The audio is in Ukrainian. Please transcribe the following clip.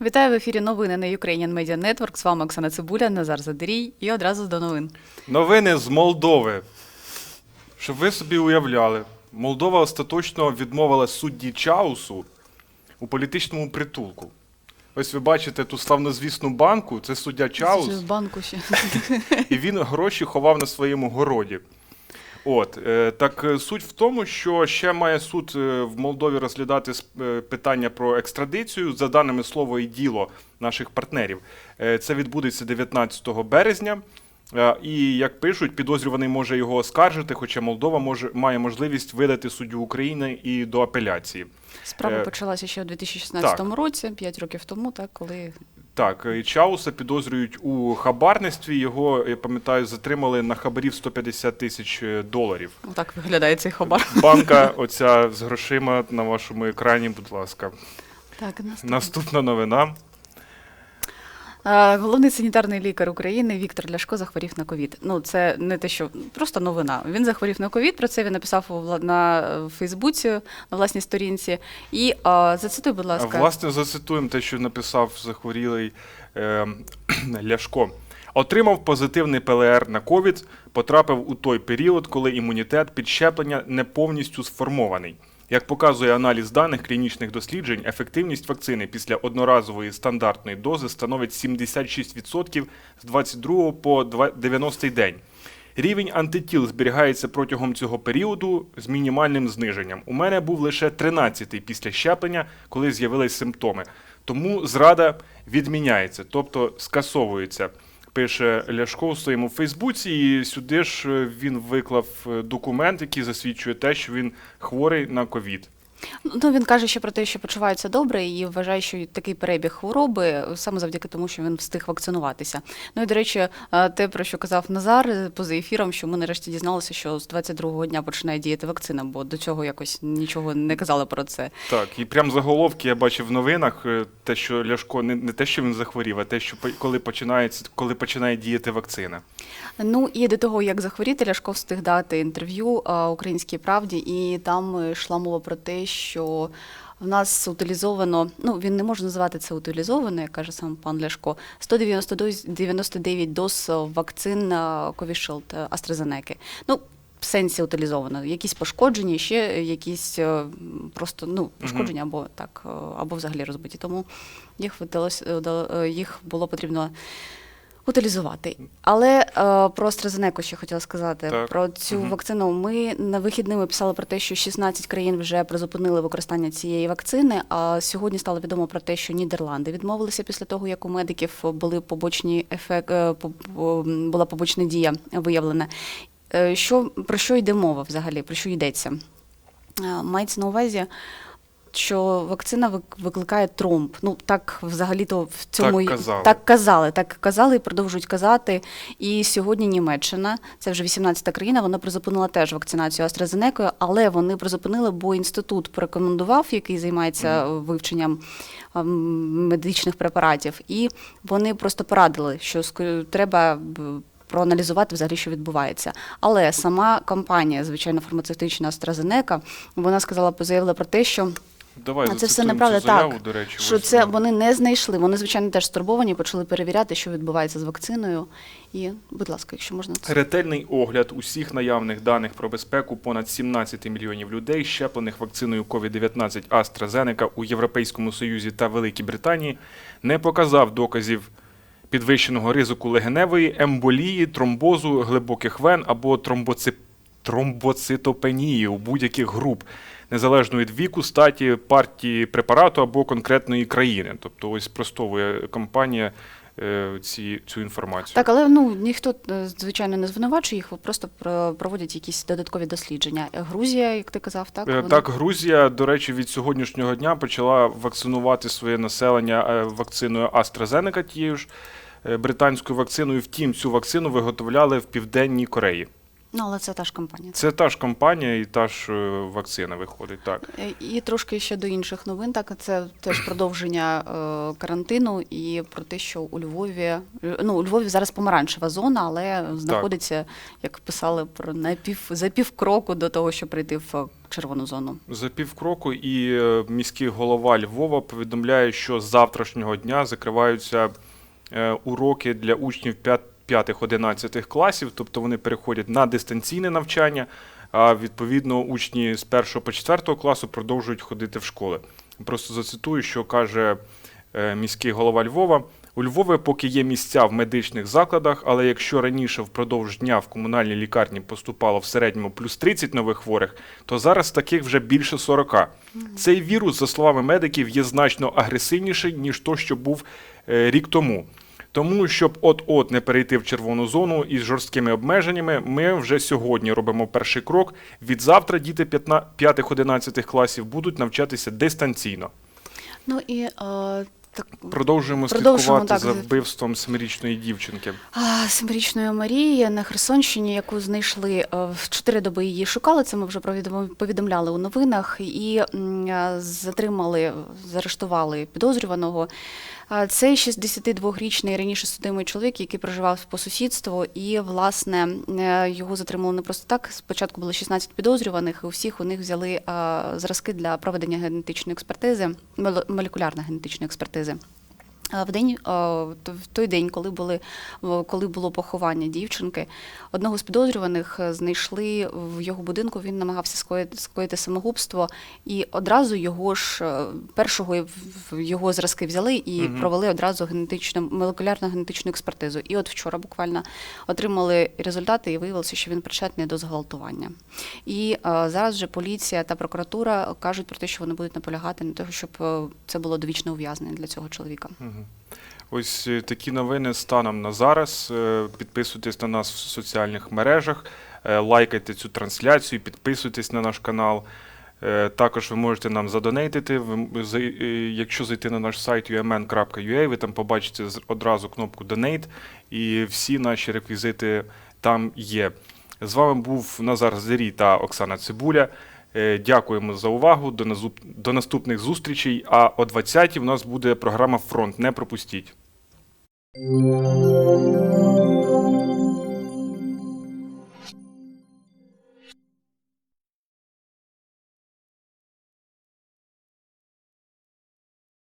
Вітаю в ефірі новини на Ukrainian Media Network. З вами Оксана Цибуля, Назар Задирій і одразу до новин. Новини з Молдови. Щоб ви собі уявляли, Молдова остаточно відмовила судді Чаусу у політичному притулку. Ось ви бачите ту славнозвісну банку, це суддя Чаус, З банку ще. і він гроші ховав на своєму городі. От е, так е, суть в тому, що ще має суд е, в Молдові розглядати питання про екстрадицію за даними слово і діло наших партнерів. Е, Це відбудеться 19 березня. І як пишуть, підозрюваний може його оскаржити, хоча Молдова може має можливість видати суддю України і до апеляції. Справа Е, почалася ще у 2016 так. році, 5 років тому, так, коли Так, Чауса підозрюють у хабарництві. Його, я пам'ятаю, затримали на хабарів 150 тисяч е, доларів. ну, так виглядає цей хабар. Банка, оця з грошима на вашому екрані, будь ласка. Так, наступна, Наступна новина. Е, Головний санітарний лікар України Віктор Ляшко захворів на ковід. Ну це не те, що просто новина. Він захворів на ковід. Про це він написав у на е, Фейсбуці на власній сторінці. І е, зацитуй, будь ласка. Власне, зацитуємо те, що написав захворілий е, Ляшко. Отримав позитивний ПЛР на ковід, потрапив у той період, коли імунітет під щеплення не повністю сформований. Як показує аналіз даних клінічних досліджень, ефективність вакцини після одноразової стандартної дози становить 76% з 22 по 90 день. Рівень антитіл зберігається протягом цього періоду з мінімальним зниженням. У мене був лише 13-й після щеплення, коли з'явились симптоми. Тому зрада відміняється, тобто скасовується. Пише Ляшко у своєму Фейсбуці, і сюди ж е, він виклав е, документ, який засвідчує те, що він хворий на ковід. Ну, він каже ще про те, що почувається добре, і вважає, що такий перебіг хвороби саме завдяки тому, що він встиг вакцинуватися. Ну і до речі, е, те, про що казав Назар е, поза ефіром, що ми нарешті дізналися, що з 22-го дня починає діяти вакцина, бо до цього якось нічого не казали про це. Так, і прям заголовки я бачив в новинах, е, те, що Ляшко не, не те, що він захворів, а те, що коли починається, коли починає діяти вакцина. Ну і до того, як захворіти, Ляшко встиг дати інтерв'ю е, Українській правді, і там е, йшла мова про те, що в нас утилізовано, ну він не може називати це утилізовано, як каже сам пан Ляшко, 199 доз вакцин е, Covishield е, AstraZeneca. Ну, в сенсі утилізовано. Якісь пошкоджені, ще якісь е, просто ну, пошкоджені або так, або взагалі розбиті. Тому їх вдалося, їх було потрібно утилізувати. Але е, про AstraZeneca ще хотіла сказати. Так. Про цю Мгм. вакцину. Ми на вихідними писали про те, що 16 країн вже призупинили використання цієї вакцини. А сьогодні стало відомо про те, що Нідерланди відмовилися після того, як у медиків були побочні ефект, е, була побочна дія виявлена. Е, Що про що йде мова взагалі? Про що йдеться? Е, Мається на увазі. Що вакцина вик- викликає тромб. Ну так взагалі-то в цьому й- казали. так казали, так казали і продовжують казати. І сьогодні Німеччина, це вже 18-та країна, вона призупинила теж вакцинацію AstraZeneca, але вони призупинили, бо інститут порекомендував, який займається вивченням медичних препаратів, і вони просто порадили, що треба. Проаналізувати взагалі, що відбувається, але сама компанія, звичайно, фармацевтична AstraZeneca, вона сказала, заявила про те, що Давай а це все неправда. цю заяву, Так, до речі. що ось це вони не знайшли. Вони, звичайно, теж стурбовані, почали перевіряти, що відбувається з вакциною. І, будь ласка, якщо можна це. Ретельний огляд усіх наявних даних про безпеку понад 17 мільйонів людей, щеплених вакциною COVID-19 AstraZeneca у Європейському Союзі та Великій Британії, не показав доказів підвищеного ризику легеневої емболії, тромбозу, глибоких вен або тромбоци... тромбоцитопенії у будь-яких груп, незалежно від віку, статі, партії препарату або конкретної країни. Тобто, ось спростовує компанія е, ці, цю інформацію. Так, але ну ніхто е, звичайно не звинувачує їх, просто проводять якісь додаткові дослідження. Грузія, як ти казав, так Е, Вони- Так, Грузія, до речі, від сьогоднішнього дня почала вакцинувати своє населення вакциною AstraZeneca, тією ж британською вакциною. Втім, цю вакцину виготовляли в Південній Кореї. Ну але це та ж компанія. Це та ж компанія і та ж е, вакцина виходить. Так. Е, І трошки ще до інших новин. Так, це теж продовження е, карантину і про те, що у Львові ну у Львові зараз помаранчева зона, але знаходиться, як писали про на пів за пів кроку до того, щоб прийти в червону зону. За півкроку і е, міський голова Львова повідомляє, що з завтрашнього дня закриваються е, уроки для учнів 5-11 класів, тобто вони переходять на дистанційне навчання, а відповідно учні з 1 по 4 класу продовжують ходити в школи. Просто зацитую, що каже е, міський голова Львова. У Львові поки є місця в медичних закладах, але якщо раніше впродовж дня в комунальній лікарні поступало в середньому плюс 30 нових хворих, то зараз таких вже більше 40. Цей вірус, за словами медиків, є значно агресивніший, ніж то, що був е, рік тому. Тому, щоб от-от не перейти в червону зону із жорсткими обмеженнями, ми вже сьогодні робимо перший крок. Від завтра діти 5-11 класів будуть навчатися дистанційно. Ну і е, так, Продовжуємо Продовжуємо, слідкувати так, за вбивством семирічної дівчинки. А, Семирічної Марії на Херсонщині, яку знайшли е, в чотири доби її шукали. Це ми вже повідомляли у новинах. І е, затримали, заарештували підозрюваного. Цей 62-річний раніше судимий чоловік, який проживав по сусідству, і власне е, його затримали не просто так. Спочатку було 16 підозрюваних, і у всіх у них взяли зразки для проведення генетичної експертизи, моле- молекулярної генетичної експертизи. А В день в той день, коли були коли було поховання дівчинки, одного з підозрюваних е, знайшли в його будинку. Він намагався скоїти, скоїти самогубство, і одразу його ж е, першого його зразки взяли і Мгм. провели одразу генетичну молекулярну генетичну експертизу. І от вчора буквально отримали результати, і виявилося, що він причетний до зґвалтування. І е, зараз вже поліція та прокуратура кажуть про те, що вони будуть наполягати на того, щоб це було довічне ув'язнення для цього чоловіка. Мгм. Ось е, такі новини станом на зараз. Е, Підписуйтесь на нас в соціальних мережах, е, лайкайте цю трансляцію, підписуйтесь на наш канал. Також ви можете нам задонейтити. Якщо зайти на наш сайт umn.ua, ви там побачите одразу кнопку Donate, і всі наші реквізити там є. З вами був Назар Зирій та Оксана Цибуля. Е, Дякуємо за увагу. До назуп- До наступних зустрічей. А о 20-й в нас буде програма Фронт. Не пропустіть.